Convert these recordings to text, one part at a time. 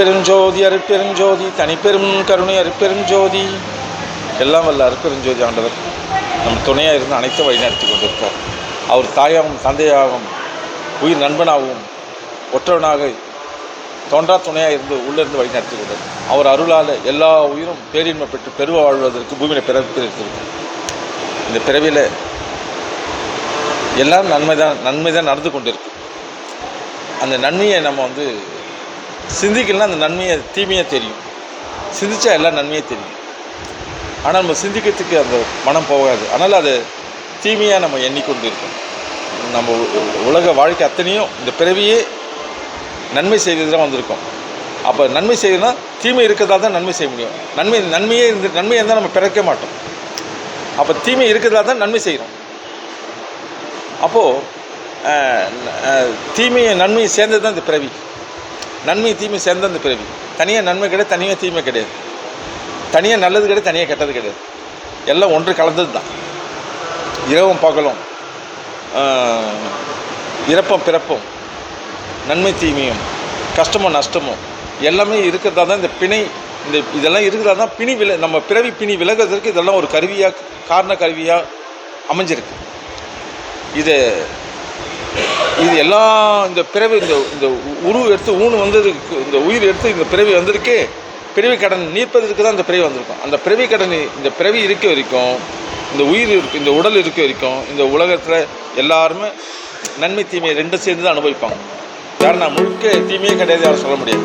அருட்பெருஞ்சோதி அருட்பெருஞ்சோதி தனிப்பெரும் கருணை அருட்பெருஞ்சோதி. எல்லாம் வல்ல அருட்பெருஞ்சோதி ஆண்டவர். நம் துணையாக இருந்து அனைத்தும் வழிநடத்தி கொண்டிருக்கார். அவர் தாயாகவும் தந்தையாகவும் உயிர் நண்பனாகவும் ஒற்றவனாக தோன்றா துணையாக இருந்து உள்ளிருந்து வழிநடத்தி கொண்டார் அவர் அருளால் எல்லா உயிரும் பேரின்மை பெற்று பெருவ வாழ்வதற்கு பூமியில் பிறப்பிருக்கிறது இந்த பிறவியில் எல்லாம் நன்மை தான் நன்மை தான் நடந்து கொண்டிருக்கு. அந்த நன்மையை நம்ம வந்து சிந்திக்கலாம் அந்த நன்மையை தீமையாக தெரியும். சிந்திச்சா எல்லா நன்மையாக தெரியும். ஆனால் நம்ம சிந்திக்கிறதுக்கு அந்த மனம் போகாது. ஆனால் அது தீமையாக நம்ம எண்ணிக்கொண்டு இருக்கோம் நம்ம உலக வாழ்க்கை அத்தனையும் இந்த பிறவியே நன்மை செய்கிறது தான் வந்திருக்கோம். அப்போ நன்மை செய்யணும்னா தீமை இருக்கிறதா தான் நன்மை செய்ய முடியும். நன்மை நன்மையே இருந்து நன்மையாக இருந்தால் நம்ம பிறக்க மாட்டோம். அப்போ தீமை இருக்கிறதா தான் நன்மை செய்கிறோம் அப்போது தீமையை நன்மையை சேர்ந்தது தான் இந்த பிறவி. நன்மை தீமை சேர்ந்த அந்த பிறவி. தனியாக நன்மை கிடையாது தனியாக தீமை கிடையாது. தனியாக நல்லது கிடையாது தனியாக கெட்டது கிடையாது. எல்லாம் ஒன்று கலந்தது தான். இரவும் பகலும் இறப்பும் பிறப்பும் நன்மை தீமையும் கஷ்டமும் நஷ்டமும் எல்லாமே இருக்கிறதா தான் இந்த பிணை இந்த இதெல்லாம் இருக்கிறதா தான் பிணி வில நம்ம பிறவி பிணி விலகிறதுக்கு இதெல்லாம் ஒரு கருவியாக காரண கருவியாக அமைஞ்சிருக்கு. இது இது எல்லாம் இந்த பிறவி இந்த இந்த உருவு எடுத்து ஊனு வந்ததுக்கு இந்த உயிர் எடுத்து இந்த பிறவி வந்திருக்கே பிறவி கடன் நீர்ப்பதற்கு தான் இந்த பிறவி வந்திருக்கும். அந்த பிறவி கடன் இந்த பிறவி இருக்க வரைக்கும் இந்த உயிர் இருக்கு இந்த உடல் இருக்க வரைக்கும் இந்த உலகத்தில் எல்லாருமே நன்மை தீமையை ரெண்டும் சேர்ந்து தான் அனுபவிப்பாங்க. யாரும் நான் முழுக்க தீமையே கிடையாது யாரும் சொல்ல முடியாது.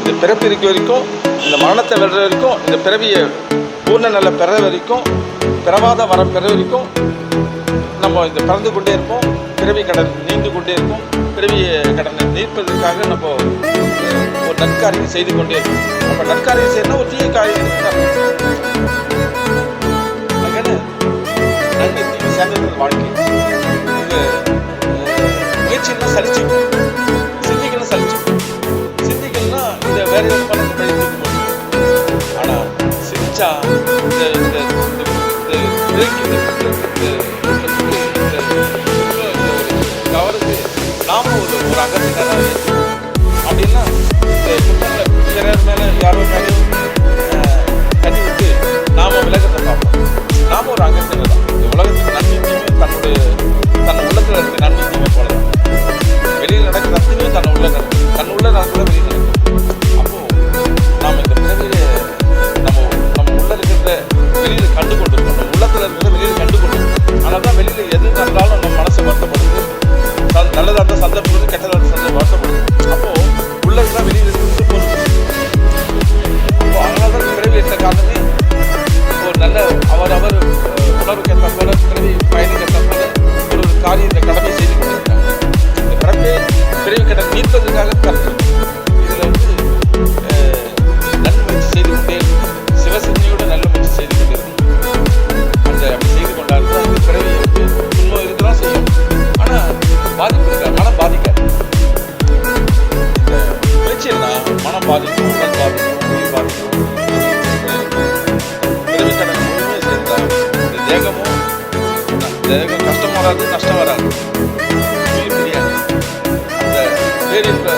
இந்த பிறப்பு இருக்க வரைக்கும் இந்த மரணத்தை விடுற வரைக்கும் இந்த பிறவியை பூர்ண நல்ல பெற வரைக்கும் பிறவாத வர பெற வரைக்கும் நம்ம இந்த பிறந்து கொண்டே இருப்போம். பிறவி கடன் நீந்து கொண்டே இருக்கும். பிறவி கடனை நீர்ப்பதற்காக நம்ம ஒரு நற்காரியம் செய்து கொண்டே இருக்கும். நம்ம நற்காரியம் செய்யணும் ஒரு தீய காரியம் நன்மை தீமை சேர்ந்தது வாழ்க்கை. இது அஹ், சலிச்சு சலிச்சு இந்த வேற எதுவும் பண்ண படித்து ஆனால் சிரிச்சா இந்த இந்த இந்த பாதிக்கும் உடல் பாதிக்கும் உயிர் பாதிக்கும் பிறவி கடன் சேர்ந்தா இந்த தேகமும் தேகம் கஷ்டம் வராது நஷ்டம் வராது உயிர் பிரியாது அந்த பேரின்ப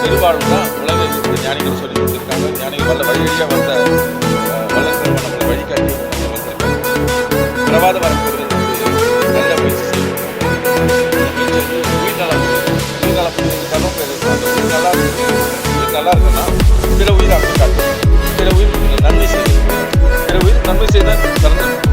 பெருவாழ்வு தான் உலகில் இருக்கிற ஞானிகள் சொல்லி கொடுத்துருக்காங்க ஞானிகள் வந்த வழி வழியாக வந்த அஹ், நம்மளை வழிகாட்டி வந்திருக்காங்க பிற உயிர்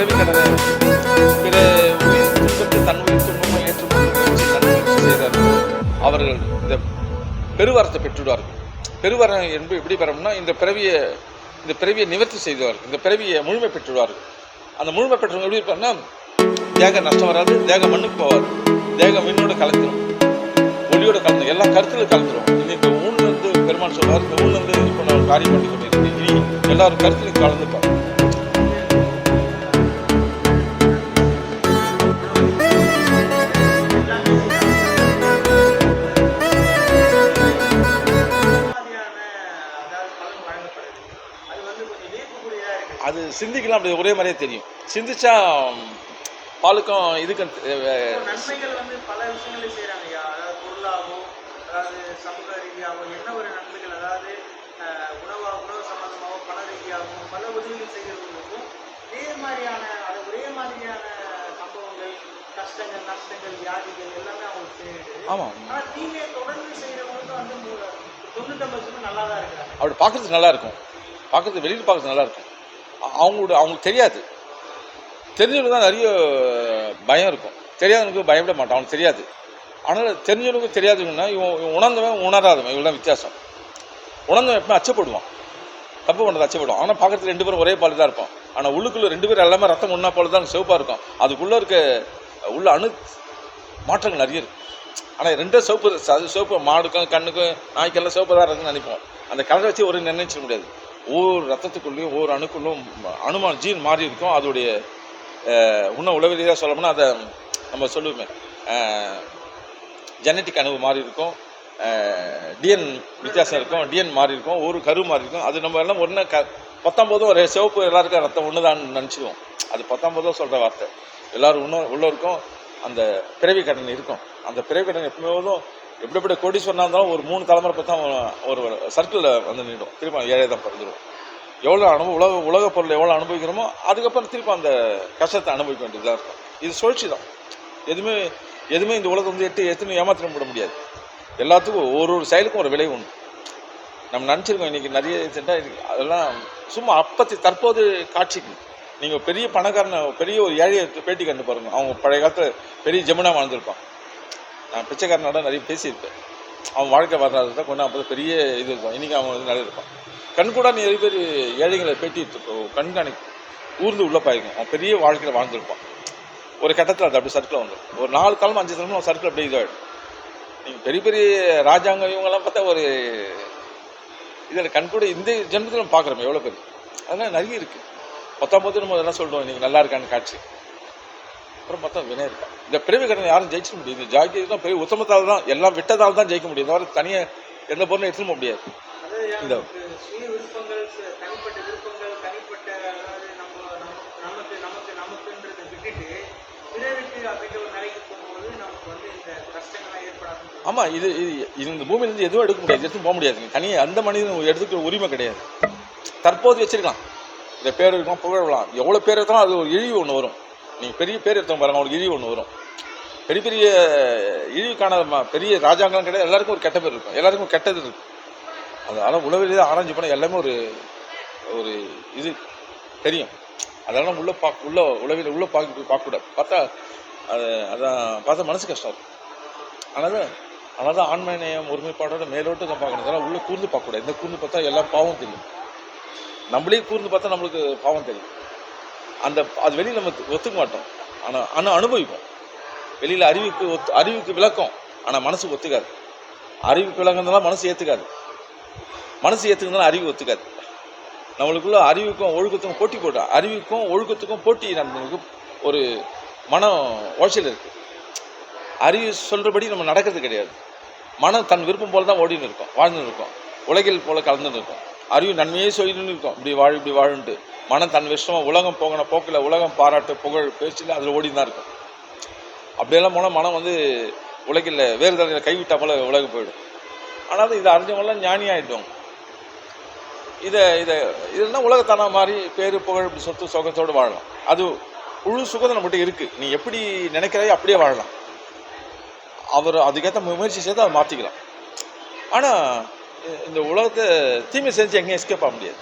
பிறவி கடனை பிற உயிர் துன்பத்தை தன் உயிர் துன்பமாக ஏற்றுக்கொண்டு செய்தார் அவர்கள் இந்த பெருவரத்தை பெற்றுவிடுவார்கள் பெருவரம் என்பது எப்படி பெறும்னா இந்த பிறவியை இந்த பிறவியை நிவர்த்தி செய்துவார்கள் இந்த பிறவியை முழுமை பெற்றுவிடுவார்கள் அந்த முழுமை பெற்றவங்க எப்படி இருப்பாங்கன்னா தேக நஷ்டம் வராது தேக மண்ணுக்கு போவார் தேகம் விண்ணோட கலந்துரும் ஒளியோட கலந்து எல்லா கருத்துல கலந்துரும். இந்த ஊன்ல இருந்து பெருமான் சொல்வார் இந்த ஊன்ல இருந்து இப்போ நான் காரியம் பண்ணி கொண்டிருக்கேன் இனி எல்லாரும் கருத்துலையும் கலந்துப்பாங்க. சிந்திக்கலாம் அப்படி ஒரே மாதிரியே தெரியும். சிந்திச்சா பாலுக்கும் இதுக்கும் நன்மைகள் வந்து பல விஷயங்களை செய்றாங்க. ஐயா அதாவது பொருளாகவோ அதாவது சமூக ரீதியாகவோ என்ன ஒரு நன்மைகள்? அதாவது அஹ், உணவா சம்பந்தமாகவோ பண ரீதியாகவும் பல உதவிகள் செய்கிறவங்களுக்கும் இதே மாதிரியான அது ஒரே மாதிரியான சம்பவங்கள் கஷ்டங்கள் நஷ்டங்கள் வியாதிகள் எல்லாமே அவங்களுக்கு செய்யுது ஆமாம் ஆனா தீமையை தொடர்ந்து செய்யறவங்களுக்கு வந்து மு- தொண்ணூத்தொம்பது சதவீதம் நல்லா தான் இருக்கிறாங்க. அப்படி பார்க்கறதுக்கு நல்லா இருக்கும். பார்க்கறது வெளியில் பார்க்கறது நல்லா இருக்கும். அவங்களோட அவங்களுக்கு தெரியாது. தெரிஞ்சவனுக்கு தான் நிறைய பயம் இருக்கும். தெரியாதவனுக்கு பயப்பட மாட்டான். அவனுக்கு தெரியாது. ஆனால் தெரிஞ்சவனுக்கு தெரியாதுங்கன்னா இவன் இவன் உணர்ந்தவன் உணராதவன். இவ்வளோ வித்தியாசம். உணர்ந்தவன் எப்பவுமே அச்சப்படுவான். தப்பு பண்ணுறது அச்சப்படுவான். ஆனால் பார்க்கறதுக்கு ரெண்டு பேரும் ஒரே பால் தான் இருப்பான். ஆனால் உள்ளுக்குள்ளே ரெண்டு பேரும் எல்லாமே ரத்தம் ஒன்றா போல தான் சிவப்பாக இருக்கும். அதுக்குள்ளே இருக்க உள்ள அணு மாற்றங்கள் நிறைய இருக்குது ஆனால் ரெண்டும் சிவப்பு அது சிவப்பு மாடுக்கும் கண்ணுக்கும் நாய்க்கெல்லாம் சிவப்பு தான் இருக்குன்னு நினைப்போம். அந்த கலரை வச்சு ஒரு நிர்ணயிச்சிட முடியாது. ஒவ்வொரு ரத்தத்துக்குள்ளேயும் ஒவ்வொரு அணுக்குள்ளும் அணுமான ஜீன் மாறி இருக்கும். அதோடைய அஹ், இன்னும் சொல்லணும்னா அதை நம்ம சொல்லுவோமே. ஜெனட்டிக் அணுவு மாறி இருக்கும். டிஎன் வித்தியாசம் இருக்கும். டிஎன் மாறி இருக்கும். ஒரு கரு மாறி இருக்கும். அது நம்ம எல்லாம் ஒன்று க பத்தொம்போதும் ஒரு சிவப்பு எல்லாருக்கும் ரத்தம் ஒன்று தான் நினச்சிடுவோம் அது பத்தொம்போதும் சொல்கிற வார்த்தை. எல்லோரும் இன்னும் உள்ளோருக்கும் அந்த பிறவி கடன் இருக்கும். அந்த பிறவி கடன் எப்போதும் எப்படி எப்படி கோடீஸ்வரனாக இருந்தாலும் ஒரு மூணு தலைமுறை பார்த்தா ஒரு சர்க்கிளில் வந்து நின்றுடும். திரும்ப ஏழை தான் பிறந்துடும் எவ்வளோ அனுபவம் உலக உலக பொருள் எவ்வளோ அனுபவிக்கிறோமோ அதுக்கப்புறம் திரும்ப அந்த கஷ்டத்தை அனுபவிக்க வேண்டியதாக இருக்கும். இது சுழற்சி தான். எதுவுமே எதுவுமே இந்த உலகம் வந்து எட்டு எத்தனை ஏமாத்திரம் விட முடியாது. எல்லாத்துக்கும் ஒரு ஒரு செயலுக்கும் ஒரு விலை உண்டு. நம்ம நினச்சிருக்கோம் இன்றைக்கி நிறைய சென்றால் அதெல்லாம் சும்மா அப்பத்தி தற்போது காட்சிக்கு நீங்கள் பெரிய பணக்காரனை பெரிய ஒரு ஏழையை பேட்டி கண்டு பாருங்க. அவங்க பழைய காலத்தில் பெரிய ஜெமினா வாழ்ந்திருப்பான். நான் பிச்சைக்காரனோட நிறைய பேசியிருப்பேன். அவன் வாழ்க்கை வரலாறு தான் கொண்டு அப்போ பெரிய இது இருக்கும். இன்றைக்கி அவன் வந்து நல்லா இருப்பான். கண் கூட நிறைய பேர் ஏழைகளை பேட்டிட்டு எடுத்துருப்போம் கண்காணி ஊர்ந்து உள்ள பாயிருக்கும் அவன் பெரிய வாழ்க்கையில் வாழ்ந்திருப்பான். ஒரு கட்டத்தில் அது அப்படி சர்க்கிள் வந்துடும் ஒரு நாலு காலம் அஞ்சு தலைமை சர்க்கிள் அப்படியே இதாகிடும் நீங்கள் பெரிய பெரிய ராஜாங்க இவங்கெல்லாம் பார்த்தா ஒரு இதில் கண் கூட இந்த ஜென்மத்தில் நம்ம பார்க்குறோம் எவ்வளோ பேர் அதெல்லாம் நிறைய இருக்குது பத்தொம்பது நம்ம என்ன சொல்கிறோம் இன்றைக்கி நல்லா இருக்கான்னு காட்சி. அப்புறம் பார்த்தா இருக்கா இந்த பிறவி கடன் யாரும் ஜெயிச்சிட முடியாது. ஜாக்கி தான் பெரிய உத்தமத்தால் தான் எல்லாம் விட்டதால் தான் ஜெயிக்க முடியும். தவிர தனியாக எந்த பொருளும் எடுத்துக்க முடியாது. இந்த- ஆமாம் இது இது இந்த பூமியிலேருந்து எதுவும் எடுக்க முடியாது. எடுத்து போக முடியாது. தனியாக அந்த மனிதன் எடுத்துக்கிற உரிமை கிடையாது. தற்போது வச்சிருக்கலாம். இந்த பேர் இருக்கும் புகழலாம். எவ்வளோ பேர் எடுத்தாலும் அது ஒரு இழிவு ஒன்று வரும். நீங்கள் பெரிய பேர் எடுத்தவங்க பாருங்கள் அவங்களுக்கு இழிவு ஒன்று வரும். பெரிய பெரிய இழிவுக்கான பெரிய ராஜாங்கம் கிடையாது. எல்லாருக்கும் ஒரு கெட்ட பேர் இருக்கும். எல்லாருக்கும் கெட்டது இருக்கும். அதனால் உளவிலே ஆராய்ச்சி பண்ண எல்லாமே ஒரு ஒரு இது தெரியும். அதெல்லாம் உள்ள பார்க்க உள்ள உளவில உள்ள பார்க்க பார்க்கக்கூடாது பார்த்தா அது அதான் பார்த்தா மனசு கஷ்டம் இருக்கும். ஆனால் தான் ஆனால் தான் ஆண்மை நேயம் ஒருமைப்பாடோட மேலோட்டு தான் பார்க்கணும் அதெல்லாம் உள்ளே கூர்ந்து பார்க்கக்கூடாது. இந்த கூர்ந்து பார்த்தா எல்லாம் பாவம் தெரியும். நம்மளே கூர்ந்து பார்த்தா நம்மளுக்கு பாவம் தெரியும். அந்த அது வெளியில் நம்ம ஒத்துக்க மாட்டோம். ஆனால் ஆனால் அனுபவிப்போம். வெளியில் அறிவுக்கு ஒத்து அறிவுக்கு விளக்கம். ஆனால் மனசு ஒத்துக்காது. அறிவுக்கு விளக்கம்னால மனசு ஏற்றுக்காது மனசு ஏற்றுக்கிறதுனால அறிவு ஒத்துக்காது. நம்மளுக்குள்ள அறிவுக்கும் ஒழுக்கத்துக்கும் போட்டி போட்டோம் அறிவுக்கும் ஒழுக்கத்துக்கும் போட்டி நம்மளுக்கு ஒரு மனம் உழைச்சல் இருக்குது அறிவு சொல்கிறபடி நம்ம நடக்கிறது கிடையாது. மனம் தன் விருப்பம் போல தான் ஓடின்னு இருக்கோம் வாழ்ந்துன்னு இருக்கும். உலகில் போல கலந்துன்னு இருக்கும். அறிவு நன்மையே சொல்லின்னு இருக்கோம். இப்படி வாழ் இப்படி வாழுன்ட்டு. மனம் தன் விஷயமாக உலகம் போகின போக்கில் உலகம் பாராட்டு புகழ் பேச்சில் அதில் ஓடி தான் இருக்கும். அப்படியெல்லாம் போனால் மனம் வந்து உலகில் வேறு தலையில் கைவிட்டா போல உலகம் போயிடும். ஆனால் இதை அறிஞ்சவங்களாம் ஞானி ஆகிடுவாங்க இதை இதை இதெல்லாம் உலகத்தானா மாதிரி பேரு புகழ் சொத்து சுகத்தோடு வாழலாம். அது முழு சுகத்தை நம்மகிட்ட இருக்குது நீ எப்படி நினைக்கிறாயோ அப்படியே வாழலாம். அவர் அதுக்கேற்ற முயற்சி செய்து அதை மாற்றிக்கலாம் ஆனால் இந்த உலகத்தை தீமை செஞ்சு எங்கேயும் எஸ்கேப் ஆக முடியாது.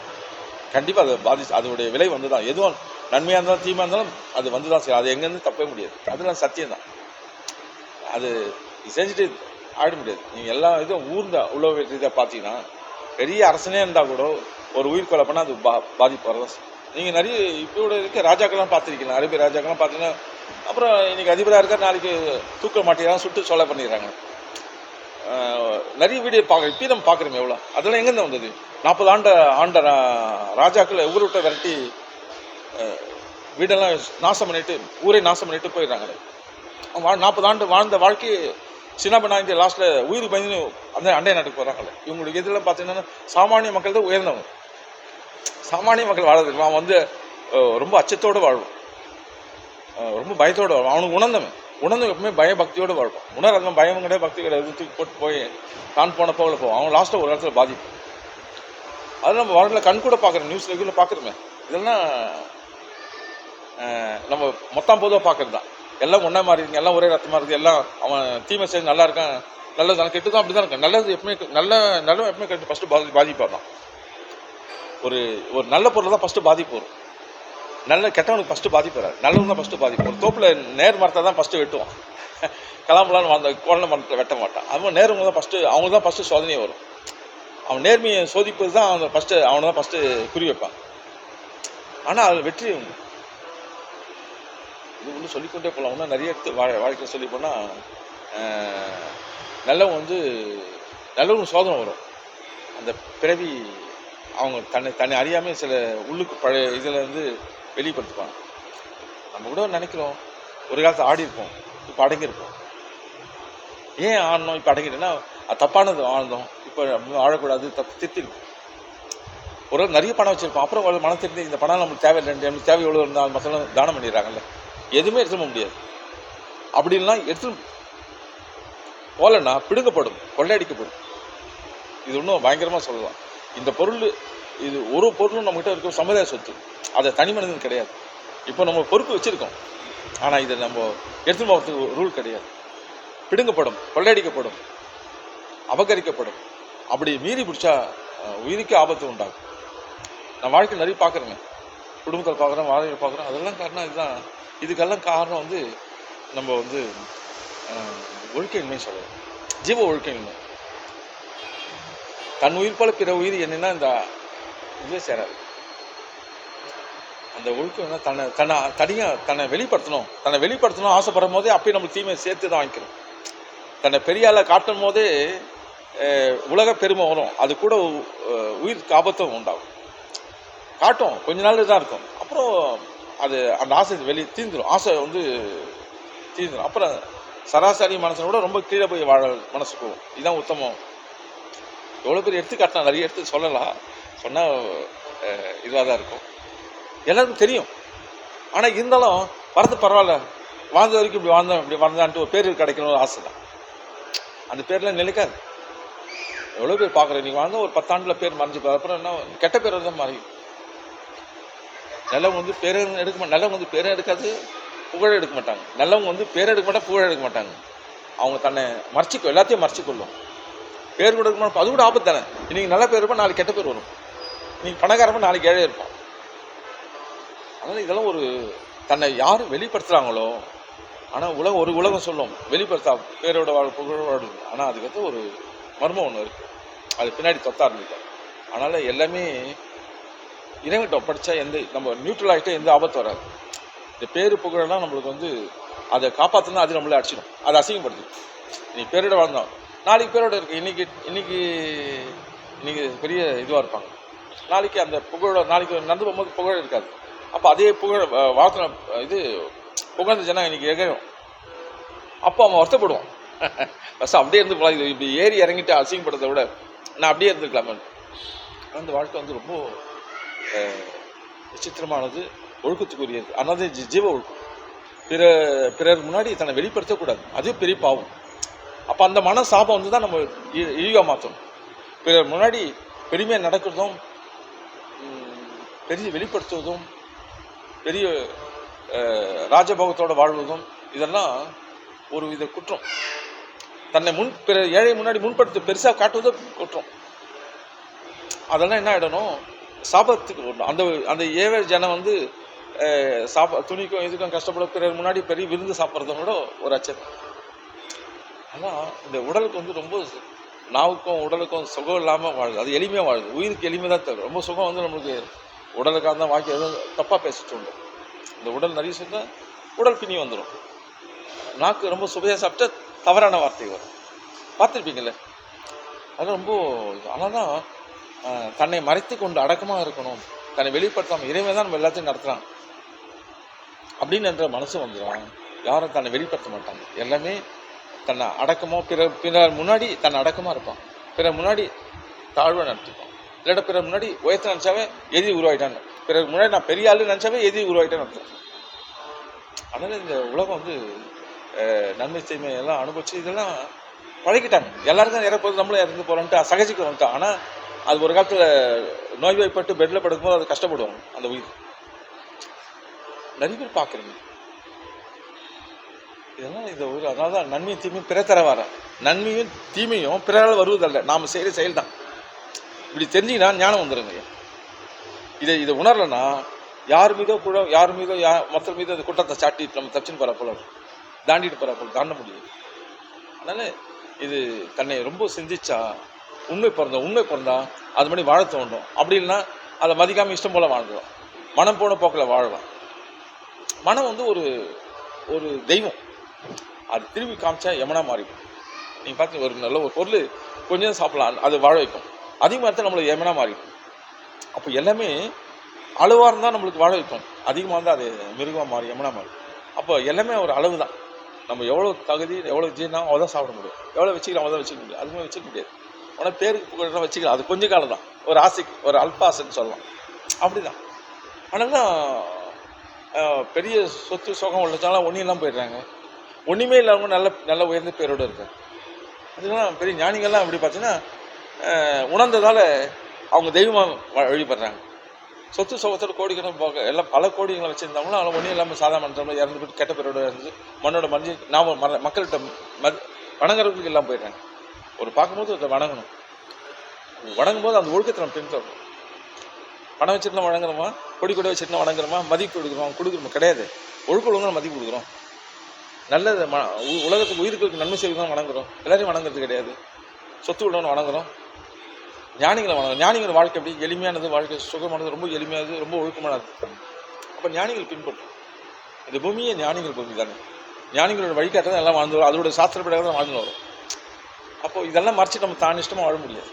கண்டிப்பாக அதை பாதிச்சு அதோடைய விலை வந்து தான் எதுவும் நன்மையாக இருந்தாலும் தீமையாக இருந்தாலும் அது வந்து தான் செய்யும் அது எங்கேருந்து தப்பவே முடியாது. அதெல்லாம் சத்தியம் தான் அது செஞ்சுட்டு ஆயிட முடியாது. நீங்கள் எல்லா இதுவும் ஊர்ந்த உழவு இதாக பார்த்தீங்கன்னா பெரிய அரசனே இருந்தால் கூட ஒரு உயிர் கொலை பண்ணால் அது பா பாதிப்பு வரதான் நீங்கள் நிறைய இப்போ இருக்க ராஜாக்கள்லாம் பார்த்துருக்கீங்க நிறைய பேர் ராஜாக்கள்லாம் பார்த்தீங்கன்னா அப்புறம் இன்னைக்கு அதிபராக இருக்கார் நாளைக்கு தூக்க மாட்டேங்கிறாங்க சுட்டு சொல்ல பண்ணிடுறாங்க. நிறைய வீடியோ பார்க்க இப்போ நம்ம பார்க்குறோமே எவ்வளோ அதெல்லாம் எங்கேருந்து வந்தது? நாற்பது ஆண்ட ஆண்ட ரா- ராஜாக்களை ஊரை விட்ட விரட்டி வீடெல்லாம் நாசம் பண்ணிட்டு ஊரே நாசம் பண்ணிட்டு போயிடுறாங்களே. வா- நாற்பது ஆண்டு வாழ்ந்த வாழ்க்கை சின்ன லாஸ்ட்டில் உயிர் பயந்து அந்த அண்டை நாட்டுக்கு போகிறாங்களே இவங்களுக்கு இதெல்லாம் பார்த்தீங்கன்னா சாமானிய மக்கள் தான் உயர்ந்தவங்க. சாமானிய மக்கள் வாழறதுக்கு அவன் வந்து ரொம்ப அச்சத்தோடு வாழ்வான். ரொம்ப பயத்தோடு வாழ்வான். அவனுக்கு உணர்ந்தவன். உணர்ந்த எப்பவுமே பயபக்தியோடு வாழ்வான். உணராதவன் பயம் கிடையாது. பக்தி கிடையாது. தூக்கி போட்டு போய் தான் போன போகல போவான். அவன் லாஸ்ட்டில் ஒரு இடத்துல பாதிப்பு அது நம்ம வரல கண் கூட பார்க்குறோம் நியூஸ் ரெகுலர் பார்க்குறோமே. இதெல்லாம் நம்ம மொத்தம் பொதுவாக பார்க்கறது தான் எல்லாம் ஒன்றா மாதிரி இருக்கு எல்லாம் ஒரே ரத்தமாக இருக்குது எல்லாம் அவன் தீமை செய்து நல்லா இருக்கான் நல்லது தான் கெட்டு தான் அப்படி தான் இருக்கான் நல்லது எப்பவுமே நல்ல நல்ல எப்பவுமே கெட்டு ஃபஸ்ட்டு பாதி பாதிப்பாக தான் ஒரு ஒரு நல்ல பொருள் தான் ஃபஸ்ட்டு பாதிப்பு வரும். நல்ல கெட்டவனுக்கு ஃபஸ்ட்டு பாதிப்பு வராது. நல்லவன் தான் ஃபஸ்ட்டு பாதிப்பு வரும். தோப்பில் நேர் மரத்தை தான் ஃபஸ்ட்டு வெட்டுவான். கலாம்பலான்னு வந்த குழந்தை மரத்தில் வெட்ட மாட்டான். அதுவும் நேருங்க தான் ஃபஸ்ட்டு அவங்க தான் ஃபஸ்ட்டு சோதனையே வரும். அவன் நேர்மையை சோதிப்பது தான் அவன் ஃபஸ்ட்டு அவனை தான் ஃபஸ்ட்டு குறி வைப்பான். ஆனால் அதில் வெற்றி உண்டு. இது ஒன்று சொல்லிக்கொண்டே போகலாம் ஒன்றும் நிறைய எடுத்து வா வாழ்க்கையில் சொல்லி போனால் நல்லவன் வந்து நல்லவன் சோதனை வரும். அந்த பிறவி அவங்க தன்னை தன்னை அறியாமல் சில உள்ளுக்கு பழைய இதில் வந்து வெளிப்படுத்துவாங்க நம்ம கூட நினைக்கிறோம் ஒரு காலத்தில் ஆடி இருப்போம் இப்போ அடங்கியிருப்போம் ஏன் ஆடணும் இப்போ அடங்கிட்டேன்னா அது தப்பானது ஆழ்ந்தோம் நம்ம ஆழக்கூடாது தப்பு திட்டிடும். ஒரு நிறைய பணம் வச்சிருப்போம் அப்புறம் ஒரு மனம் தெரிஞ்சு இந்த பணம் நம்மளுக்கு தேவையில்லை நம்மளுக்கு தேவை எவ்வளோ இருந்தால் மக்களும் தானம் பண்ணிடுறாங்கல்ல. எதுவுமே எடுத்துட முடியாது. அப்படின்லாம் எடுத்து போகலன்னா பிடுங்கப்படும் கொள்ளையடிக்கப்படும். இது இன்னும் பயங்கரமாக சொல்லலாம். இந்த பொருள் இது ஒரு பொருளும் நம்மகிட்ட இருக்க சமுதாய சொத்து. அதை தனி மனிதன் கிடையாது. இப்போ நம்ம பொறுப்பு வச்சுருக்கோம். ஆனால் இதை நம்ம எடுத்துன்னு போகிறதுக்கு ரூல் கிடையாது. பிடுங்கப்படும் கொள்ளையடிக்கப்படும் அபகரிக்கப்படும். அப்படி மீறி பிடிச்சா உயிருக்கே ஆபத்து உண்டாகும். நான் வாழ்க்கை நிறைய பார்க்குறேங்க. குடும்பத்தில் பார்க்குறேன் வாழ்க்கையில் பார்க்குறேன். அதெல்லாம் காரணம் இதுதான். இதுக்கெல்லாம் காரணம் வந்து நம்ம வந்து அஹ், ஒழுக்கையின்மை சொல்லலாம் ஜீவ ஒழுக்கையின்மை தன் உயிர் போல பிற உயிர் என்னன்னா இந்த இதுவே சேராது. அந்த ஒழுக்கம் என்ன தன்னை தன்னை தனியாக தன்னை வெளிப்படுத்தணும். தன்னை வெளிப்படுத்தணும் ஆசைப்படும் போதே அப்பயும் நம்ம தீமையை சேர்த்து தான் வாங்கிக்கிறோம். தன்னை பெரிய ஆளை காட்டும் போதே உலக பெருமை வரும் அது கூட அஹ், உயிருக்கு ஆபத்தும் உண்டாகும். காட்டும். கொஞ்ச நாள் தான் இருக்கும். அப்புறம் அது அந்த ஆசை வெளியே தீந்துடும் ஆசை வந்து தீந்துடும் அப்புறம் சராசரி மனசனை விட ரொம்ப கீழே போய் வாழ மனசு போகும். இதுதான் உத்தமம். எவ்வளோ பேர் காட்டலாம் நிறைய எடுத்து சொல்லலாம். சொன்னால் இதுவாக தான் இருக்கும். எல்லாருக்கும் தெரியும். ஆனால் இருந்தாலும் வரது பரவாயில்ல. வாழ்ந்த வரைக்கும் இப்படி வாழ்ந்தேன் இப்படி வாழ்ந்தான்ட்டு ஒரு பேர் கிடைக்கணும்னு ஆசை தான் அந்த பேர்லாம் நிலைக்காது. எவ்வளோ பேர் பார்க்குறேன் நீங்கள் வாழ்ந்த ஒரு பத்தாண்டில் பேர் மறைஞ்சு அப்புறம் என்ன கெட்ட பேர் தான் மறையும் நல்லவங்க வந்து பேர் எடுக்க நல்லவங்க வந்து பேரை எடுக்காது புகழ எடுக்க மாட்டாங்க. நல்லவங்க வந்து பேரை எடுக்க மாட்டாங்க புகழ எடுக்க மாட்டாங்க. அவங்க தன்னை மறைச்சிக்கும் எல்லாத்தையும் மறைச்சிக்கொள்ளும். பேர் கூட எடுக்க மாட்டோம் அது கூட ஆபத்து தானே. இன்னைக்கு நல்ல பேர் இருப்போம் நாளைக்கு கெட்ட பேர் வரும். இன்னைக்கு பணக்காரமாக நாளைக்கு ஏழை இருப்போம் அதனால் இதெல்லாம் ஒரு தன்னை யார் வெளிப்படுத்துகிறாங்களோ ஆனால் உலகம் ஒரு உலகம் சொல்லும். வெளிப்படுத்தா பேரோட வாழ் புகழோட ஆனால் அதுக்கு வந்து ஒரு மர்மம் ஒன்று இருக்குது அது பின்னாடி தொத்த ஆரம்பிக்கும். அதனால் எல்லாமே இறைவன்கிட்ட படித்தா எந்த நம்ம நியூட்ரல் ஆகிட்டே எந்த ஆபத்து வராது. இந்த பேரு புகழெல்லாம் நம்மளுக்கு வந்து அதை காப்பாற்றினா அது நம்மளே அடிச்சிடும். அதை அசிங்கப்படுத்தும் நீ பேரோட வாழ்ந்தோம் நாளைக்கு பேரோட இருக்கு. இன்றைக்கி இன்றைக்கி இன்றைக்கி பெரிய இதுவாக இருப்பாங்க. நாளைக்கு அந்த புகழோட நாளைக்கு நடந்து போகும்போது புகழ் இருக்காது. அப்போ அதே புகழ் வாழ்த்துன வாழ்த்தின இது புகழ்ந்த ஜனம் இன்னைக்கு எகையும். அப்போ அவன் வருத்தப்படுவான். பஸ் அப்படியே இருந்து போகலாம் இப்படி ஏறி இறங்கிட்டு அசிங்கப்படுறதை விட நான் அப்படியே இருந்துக்கலாமே அந்த வாழ்க்கை வந்து ரொம்ப விசித்திரமானது ஒழுக்கத்துக்குரியது. அதாவது ஜி- ஜீவ ஒழுக்கம். பிற பிறர் முன்னாடி தன்னை வெளிப்படுத்தக்கூடாது அது பெரிய பாவம். அப்போ அந்த மன சாபம் வந்து தான் நம்ம இழிவாக மாற்றணும் பிறர் முன்னாடி பெருமையாக நடக்கிறதும் பெரிய வெளிப்படுத்துவதும் பெரிய ராஜபோகத்தோடு ராஜபோகத்தோட வாழ்வதும் இதெல்லாம் ஒரு வித குற்றம். தன்னை முன் பிற ஏழை முன்னாடி முன்படுத்தி பெருசாக காட்டுவது குற்றம். அதெல்லாம் என்ன ஆகிடணும் சாபத்துக்கு வரணும் அந்த அந்த ஏழை ஜனம் வந்து சாப்ப சாப்பா துணிக்கும் இதுக்கும் கஷ்டப்பட பிறர் முன்னாடி பெரிய விருந்து சாப்பிட்றத கூட ஒரு அச்சம். ஆனால் இந்த உடலுக்கு வந்து ரொம்ப நாவுக்கும் உடலுக்கும் சுகம் இல்லாமல் வாழுது அது எளிமையாக வாழுது. உயிருக்கு எளிமை தான் தேவை ரொம்ப சுகம் வந்து நம்மளுக்கு உடலுக்காக தான் வாக்கி எதுவும் தப்பாக பேசிட்டு உண்டு. இந்த உடல் நிறைய சொன்னால் உடல் பின்னி வந்துடும் நாக்கு ரொம்ப சுவையாக சாப்பிட்டா தவறான வார்த்தை வரும். பார்த்துருப்பீங்களே அது ரொம்ப ஆனால் தான் தன்னை மறைத்து கொண்டு அடக்கமாக இருக்கணும். தன்னை வெளிப்படுத்தாமல் இறைவன் தான் நம்ம எல்லாத்தையும் நடத்துகிறான் அப்படின்னு என்ற மனசு வந்துடும் யாரும் தன்னை வெளிப்படுத்த மாட்டாங்க. எல்லாமே தன்னை அடக்கமோ பிற பிறர் முன்னாடி தன்னை அடக்கமாக இருப்பான். பிறர் முன்னாடி தாழ்வாக நடத்திப்பான். இல்லாட்ட பிறர் முன்னாடி உயர்த்த நினச்சாவே எதிரி உருவாயிட்டான்னு பிறர் முன்னாடி நான் பெரிய ஆளு நினச்சாவே எதிரி உருவாயிட்டேன்னு அர்த்தம். அதனால் இந்த உலகம் வந்து நன்மை தீமை எல்லாம் அனுபவிச்சு இதெல்லாம் பழகிட்டாங்க. எல்லாருக்கும் இறப்போது நம்மளும் இறந்து போகிறோன்ட்டு சகஜிக்கு வந்துட்டோம் ஆனால் அது ஒரு காலத்தில் நோய்வாய்ப்பட்டு பெட்டில் படுக்கும்போது அது கஷ்டப்படுவாங்க அந்த உயிர். நிறைய பேர் பார்க்குறீங்க. இதெல்லாம் இந்த ஒரு அதனால தான் நன்மையும் தீமையும் பிற தர வர. நன்மையும் தீமையும் பிறரால் வருவதல்ல. நாம் செய்கிற செயல் தான் இப்படி தெரிஞ்சிங்கன்னா ஞானம் வந்துடுங்க இதை இதை உணரலைன்னா யார் மீதோ கூட யார் மீதோ யா மற்ற மீதோ அது குற்றத்தை சாட்டி நம்ம தச்சுன்னு போகிற போல இருக்கும். தாண்டிட்டு போகிற தாண்ட முடியும் அதனால் இது தன்னை ரொம்ப சிந்திச்சா உண்மை பிறந்தோம் உண்மை பிறந்தா அது மாதிரி வாழ தோண்டும் அப்படி இல்லைன்னா அதை மதிக்காமல் இஷ்டம் போல் வாழ்ந்துடும் மனம் போன போக்கில் வாழலாம் மனம் வந்து ஒரு ஒரு தெய்வம். அது திரும்பி காமிச்சா எமனா மாறிடும். நீங்கள் பார்த்து ஒரு நல்ல ஒரு பொருள் கொஞ்சம் சாப்பிடலாம் அது வாழ வைக்கும். அதிகமாக இருந்தால் நம்மளுக்கு எமனா மாறிடும். அப்போ எல்லாமே அளவாக இருந்தால் நம்மளுக்கு வாழ வைக்கும். அதிகமாக இருந்தால் அது மிருகமாக மாறி எமனா மாறி அப்போ எல்லாமே ஒரு அளவு தான் நம்ம எவ்வளோ தகுதி எவ்வளோ ஜீரணம் அவள் தான் சாப்பிட முடியும். எவ்வளோ வச்சுக்கலாம் அவ்வளோ வச்சுக்க முடியும். அதுவுமே வச்சுக்க முடியாது. ஆனால் பேருக்கு புகழ் வச்சுக்கலாம் அது கொஞ்சம் காலம் தான். ஒரு ஆசைக்கு ஒரு அல்பாசைன்னு சொல்லலாம். அப்படி தான் ஆனால் பெரிய சொத்து சுகம் உள்ளதால ஒன்றும் இல்லாமல் போயிடுறாங்க. ஒன்றுமே இல்லாதவங்க நல்ல நல்ல உயர்ந்த பேரோடு இருக்காங்க. அதுக்கெல்லாம் பெரிய ஞானிகள்லாம் எப்படி பார்த்தீங்கன்னா உணர்ந்ததால் அவங்க தெய்வமாக வ- வழிபடுறாங்க. சொத்து சுகத்தில் கோடிக்கணும் போக எல்லாம் பல கோடிகளை வச்சுருந்தவங்களும் அவங்க ஒன்றும் இல்லாமல் சாதா மனுஷன் இறந்து போட்டு கெட்ட பேரோட இருந்து மண்ணோட மஞ்சள் நாம மர மக்கள்கிட்ட மத் வணங்குறவங்களுக்கு எல்லாம் போயிடுறாங்க ஒரு பார்க்கும்போது அதை வணங்கணும். வணங்கும் போது அந்த ஒழுக்கத்தை நம்ம பின்தொடரும் பணம் வச்சுருந்தா வணங்குறோமா? கொடி கொடி வச்சுருந்தா வணங்குறோமா? மதிப்பு கொடுக்குறோம்? கொடுக்குறோம்? கிடையாது. ஒழுக்க ஒழுங்கான மதிப்பு கொடுக்குறோம். நல்லது ம உ- உலகத்துக்கு உயிருக்கு நன்மை செய்வது தான் வணங்குறோம். எல்லாரையும் வணங்குறது கிடையாது. சொத்து உள்ளவனை வணங்குறோம். ஞானிகளை வணங்குறோம். ஞானிகள் வாழ்க்கை எப்படி? எளிமையானது வாழ்க்கை சுகமானது ரொம்ப எளிமையானது ரொம்ப ஒழுக்கமானது. அப்போ ஞானிகள் பின்பற்றும் இந்த பூமியே ஞானிகள் பூமி தானே. ஞானிகளோட வழிகாட்ட தான் எல்லாம் வாழ்ந்து வரும். அதோட சாஸ்திரப்படியாக தான் வாழ்ந்து வரும். அப்போ இதெல்லாம் மறைச்சிட்டு நம்ம தான் இஷ்டமாக வாழ முடியாது.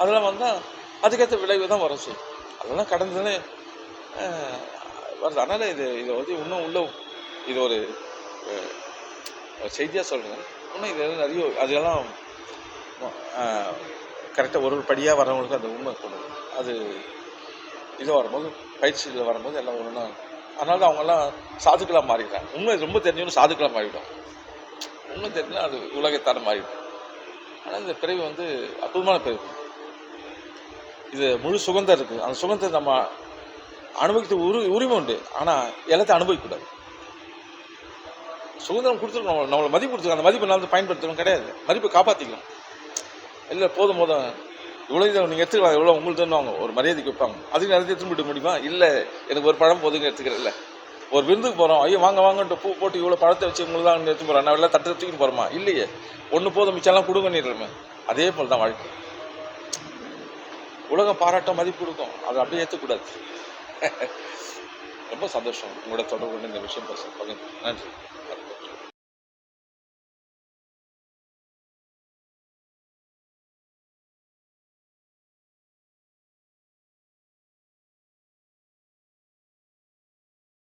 அதெல்லாம் வந்தால் அதுக்கேற்ற விளைவு தான் வரும் செய்யும் அதெல்லாம் கடந்ததுன்னு வருது. அதனால் இது இதை வந்து இன்னும் உள்ள இது ஒரு செய்தியாக சொல்கிறேன் இன்னும் இதெல்லாம் நிறைய அதெல்லாம் கரெக்டாக ஒரு ஒரு படியாக வரவங்களுக்கு அந்த உண்மை கொடுக்கும் அது இதாக வரும்போது பயிற்சியில் வரும்போது எல்லாம் ஒன்றா அதனால தான் அவங்கெல்லாம் சாதுக்களாக மாறிடுறாங்க. உண்மை ரொம்ப தெரிஞ்சவங்க சாதுக்களாக மாறிவிடும் உண்மை தெரிஞ்சால் அது உலகத்தார மாறிடும். ஆனால் இந்த பிறவி வந்து அற்புதமான பிறவி. இது முழு சுகந்தம் இருக்குது. அந்த சுதந்திரத்தை நம்ம அனுபவிக்கிறது உரி உரிமை உண்டு. ஆனால் எல்லாத்தையும் அனுபவிக்கக்கூடாது. சுதந்திரம் கொடுத்துருக்கோம். நம்மளை மதிப்பு கொடுத்துருக்கோம். அந்த மதிப்பை நான் பயன்படுத்தணும் கிடையாது. மதிப்பை காப்பாற்றிக்கணும் இல்லை போதும் போதும். இவ்வளோ இதை நீங்கள் எடுத்துக்கலாம். எவ்வளோ உங்களுக்கு வாங்க. ஒரு மரியாதைக்கு வைப்பாங்க. அதுக்கு நிறைய எடுத்துட்டு விட முடியுமா? இல்லை எனக்கு ஒரு பழம் போதுங்க எடுத்துக்கிறேன். இல்லை. ஒரு விருந்துக்கு போகிறோம் ஐயோ வாங்க வாங்கன்ட்டு பூ போட்டு இவ்வளோ பழத்தை வச்சு உங்களுக்கு தான் எடுத்து போகிறோம் நான் எல்லாம் தட்டு தூக்கின்னு போகிறோமா இல்லையே. ஒன்று போதும் மிச்சம்லாம் கொடுங்க பண்ணிடுறோமே அதே போல் தான் வாழ்க்கை. உலகம் பாராட்டம் மதிப்பு கொடுக்கும். அதை அப்படியே ஏற்றக்கூடாது ரொம்ப சந்தோஷம் உங்களோட தொடர்பு இந்த விஷயம் பேச பகிர்ந்து நன்றி.